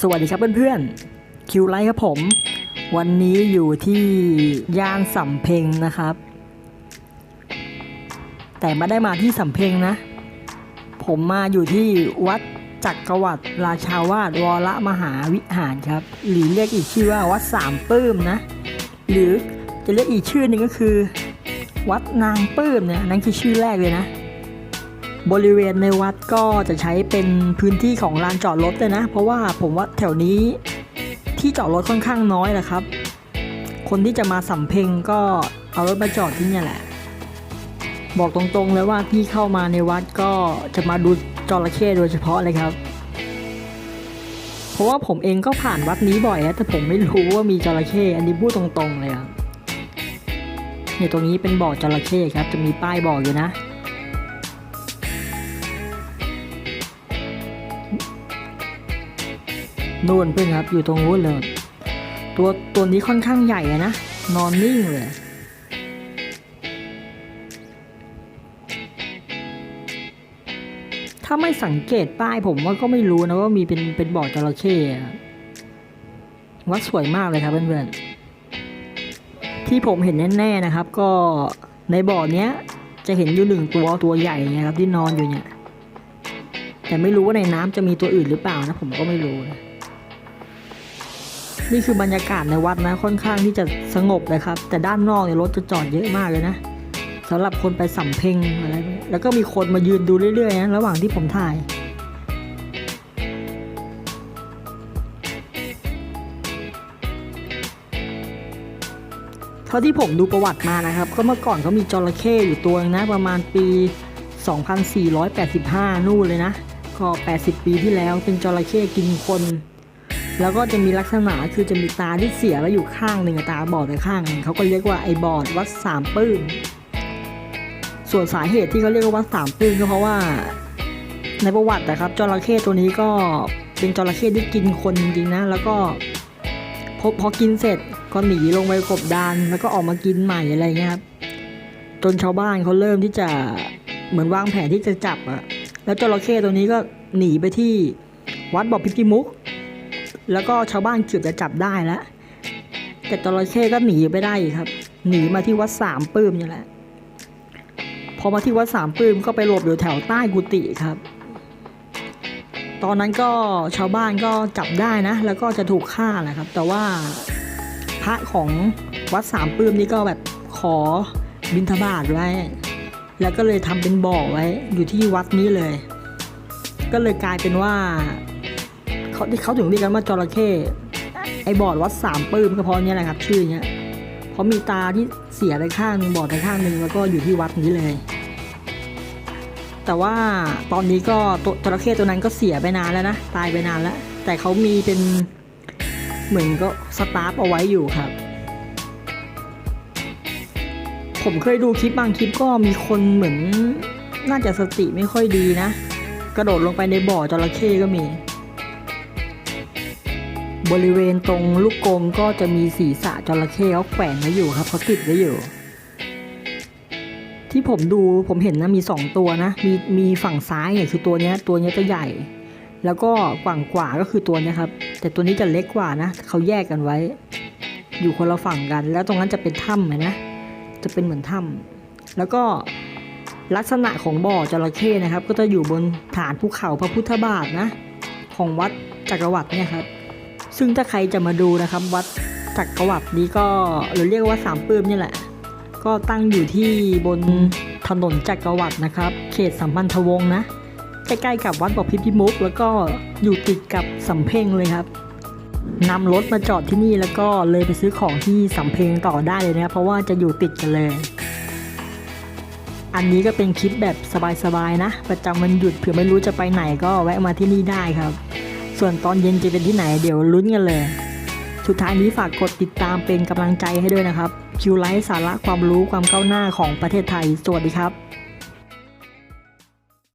สวัสดีครับเพื่อนๆ คิวไลท์ครับผม วันนี้อยู่ที่ย่านสำเพ็งนะครับ แต่ไม่ได้มาที่สำเพ็งนะ ผมมาอยู่ที่วัดจักรวรรดิราชาวาสวรมหาวิหารครับ หรือเรียกอีกชื่อว่าวัดสามปื้มนะ หรือจะเรียกอีกชื่อหนึ่งก็คือ วัดนางปื้มเนี่ยนั่นคือชื่อแรกเลยนะ บริเวณในวัดก็จะใช้เป็นพื้นที่ของลานจอดรถเลยนะ เพราะว่าผมว่าแถวนี้ที่จอดรถค่อนข้างน้อยแหละครับ คนที่จะมาสำเพ็งก็เอารถมาจอดที่นี่แหละ บอกตรงๆเลยว่าที่เข้ามาในวัดก็จะมาดูจระเข้โดยเฉพาะเลยครับ เพราะว่าผมเองก็ผ่านวัดนี้บ่อยนะแต่ผมไม่รู้ว่ามีจระเข้อันนี้พูดตรงๆเลยครับเนี่ยตรงนี้เป็นบ่อจระเข้ครับ จะมีป้ายบอกอยู่นะ นู่นเพื่อนครับ อยู่ตรงนู้นเลย ตัวตัวนี้ค่อนข้างใหญ่นะ นอนนิ่งเลยถ้าไม่สังเกตป้ายผมว่าก็ไม่รู้นะว่ามีเป็นเป็นบ่อจระเข้วัดสวยมากเลยครับเพื่อนๆ ที่ผมเห็นแน่ๆนะครับ ก็ในบ่อเนี้ย จะเห็นอยู่หนึ่งตัวตัวใหญ่นี่ยครับที่นอนอยู่เนี่ย แต่ไม่รู้ว่าในน้ำจะมีตัวอื่นหรือเปล่านะผมก็ไม่รู้นะ นี่คือบรรยากาศในวัดนะค่อนข้างที่จะสงบเลยครับ แต่ด้านนอกเนี่ยรถจะจอดเยอะมากเลยนะสำหรับคนไปสำเพ็งอะไรพวกนี้แล้วก็มีคนมายืนดูเรื่อยๆนะระหว่างที่ผมถ่ายเท่าที่ผมดูประวัติมานะครับ ก็เมื่อก่อนเขามีจระเข้อยู่ตัวนึงนะ ประมาณปี 2485 นู่นเลยนะ ก็ 80 ปีที่แล้วเป็นจระเข้กินคน แล้วก็จะมีลักษณะคือจะมีตาที่เสียแล้วอยู่ข้างหนึ่งตาบอดไปข้างหนึ่งเขาก็เรียกว่าไอ้บอดวัดสามปื้ม ส่วนสาเหตุที่เขาเรียกว่าวัดสามปื้มก็เพราะว่า ในประวัตินะครับจระเข้ตัวนี้ก็เป็นจระเข้ที่กินคนจริงๆนะ แล้วก็พอพอกินเสร็จก็หนีลงไปกบดานแล้วก็ออกมากินใหม่อะไรเงี้ยครับจนชาวบ้านเขาเริ่มที่จะเหมือนวางแผนที่จะจับอะแล้วจระเข้ตัวนี้ก็หนีไปที่วัดบ่อพิพิมุก แล้วก็ชาวบ้านเกือบจะจับได้แล้ว แต่จระเข้ก็หนีไปได้ครับ หนีมาที่วัดสามปื้มนี่แหละ พอมาที่วัดสามปื้มก็ไปหลบอยู่แถวใต้กุฏิครับ ตอนนั้นก็ชาวบ้านก็จับได้นะ แล้วก็จะถูกฆ่าแหละครับ แต่ว่าพระของวัดสามปื้มนี่ก็แบบขอบิณฑบาตไว้ แล้วก็เลยทำเป็นบ่อไว้อยู่ที่วัดนี้เลย ก็เลยกลายเป็นว่า เขาที่เขาถึงเรียกกันว่าจระเข้ไอ้บอดวัดสามปื้มก็เพราะนี้แหละครับ ชื่อเนี้ยเพราะมีตาที่เสียไปข้างหนึงบอดไปข้างหนึ่งแล้วก็อยู่ที่วัดนี้เลย แต่ว่าตอนนี้ก็ตัวจระเข้ตัวนั้นก็เสียไปนานแล้วนะตายไปนานแล้ว แต่เขามีเป็นเหมือนก็สตาร์ฟเอาไว้อยู่ครับ ผมเคยดูคลิปบางคลิปก็มีคนเหมือนน่าจะสติไม่ค่อยดีนะ กระโดดลงไปในบ่อจระเข้ก็มี บริเวณตรงลูกกรงก็จะมีศีรษะจระเข้เขาแขวนไว้อยู่ครับเขาติดไว้อยู่ ที่ผมดูผมเห็นนะมีสองตัวนะ มีมีฝั่งซ้ายเนี่ยคือตัวเนี้ยตัวเนี้ยจะใหญ่ แล้วก็ฝั่งขวาก็คือตัวเนี้ยครับ แต่ตัวนี้จะเล็กกว่านะเขาแยกกันไว้ อยู่คนละฝั่งกัน แล้วตรงนั้นจะเป็นถ้ำเห็นนะจะเป็นเหมือนถ้ำแล้วก็ลักษณะของบ่อจระเข้นะครับ ก็จะอยู่บนฐานภูเขาพระพุทธบาทนะ ของวัดจักรวรรดิเนี่ยครับ ซึ่งถ้าใครจะมาดูนะครับ วัดจักรวรรดินี้ก็หรือเรียกว่าสามปื้มนี่แหละ ก็ตั้งอยู่ที่บนถนนจักรวรรดินะครับ เขตสัมพันธวงศ์นะใกล้ๆกับวัดบ่อพิพิมุก แล้วก็อยู่ติดกับสำเพ็งเลยครับนำรถมาจอดที่นี่แล้วก็เลยไปซื้อของที่สำเพ็งต่อได้เลยนะเพราะว่าจะอยู่ติดกันเลย อันนี้ก็เป็นคลิปแบบสบายๆนะ ประจำวันหยุดเผื่อไม่รู้จะไปไหนก็แวะมาที่นี่ได้ครับ ส่วนตอนเย็นจะเป็นที่ไหนเดี๋ยวลุ้นกันเลย สุดท้ายนี้ฝากกดติดตามเป็นกำลังใจให้ด้วยนะครับคิวไลท์สาระความรู้ความก้าวหน้าของประเทศไทย สวัสดีครับ